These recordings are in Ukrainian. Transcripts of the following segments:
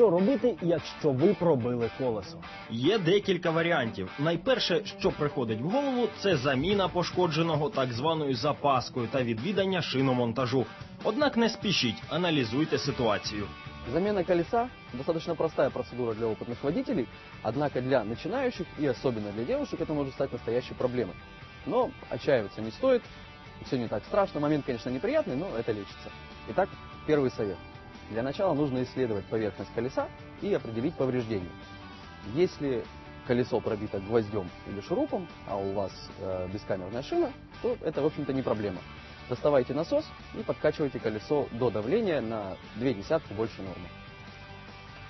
Що робити, якщо ви пробили колесо? Є декілька варіантів. Найперше, що приходить в голову, це заміна пошкодженого так званою запаскою та відвідання шиномонтажу. Однак не спішіть, аналізуйте ситуацію. Замена колеса достаточно простая процедура для опытных водителей, однако для начинающих и особенно для девушек это может стать настоящей проблемой. Но отчаиваться не стоит, все не так страшно, момент, конечно, неприятный, но это лечится. Итак, первый совет. Для начала нужно исследовать поверхность колеса и определить повреждения. Если колесо пробито гвоздем или шурупом, а у вас э, бескамерная шина, то это, в общем-то, не проблема. Доставайте насос и подкачивайте колесо до давления на две десятки больше нормы.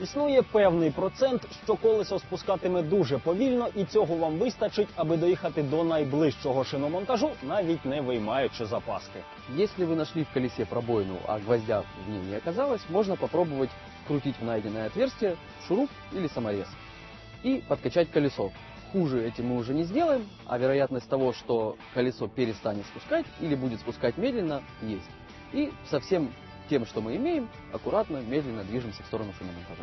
Існує певний процент, що колесо спускатиме дуже повільно, і цього вам вистачить, аби доїхати до найближчого шиномонтажу, навіть не виймаючи запаски. Если вы нашли в колесе пробоину, а гвоздя в ней не оказалось, можно попробовать крутить в найденное отверстие шуруп или саморез и подкачать колесо. Хуже этим мы уже не сделаем, а вероятность того, что колесо перестанет спускать или будет спускать медленно, есть. И со всем тем, что мы имеем, аккуратно, медленно движемся в сторону шиномонтажа.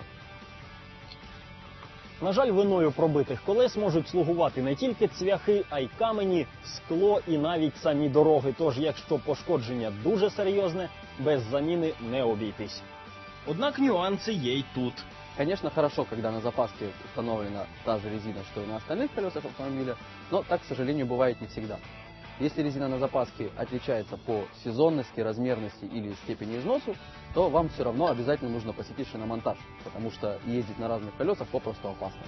На жаль, виною пробитих колес можуть слугувати не тільки цвяхи, а й камені, скло і навіть самі дороги. Тож, якщо пошкодження дуже серйозне, без заміни не обійтись. Однак нюанси є й тут. Конечно, хорошо, когда на запаске установлена та же резина, что и на остальных колесах автомобиля, но так, к сожалению, бывает не всегда. Если резина на запаске отличается по сезонности, размерности или степени износу, то вам все равно обязательно нужно посетить шиномонтаж, потому что ездить на разных колесах попросту опасно.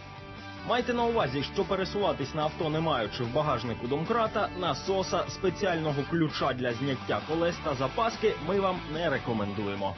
Майте на увазі, що пересуватись на авто, не маючи в багажнику домкрата, насоса, спеціального ключа для зняття колес та запаски, ми вам не рекомендуємо.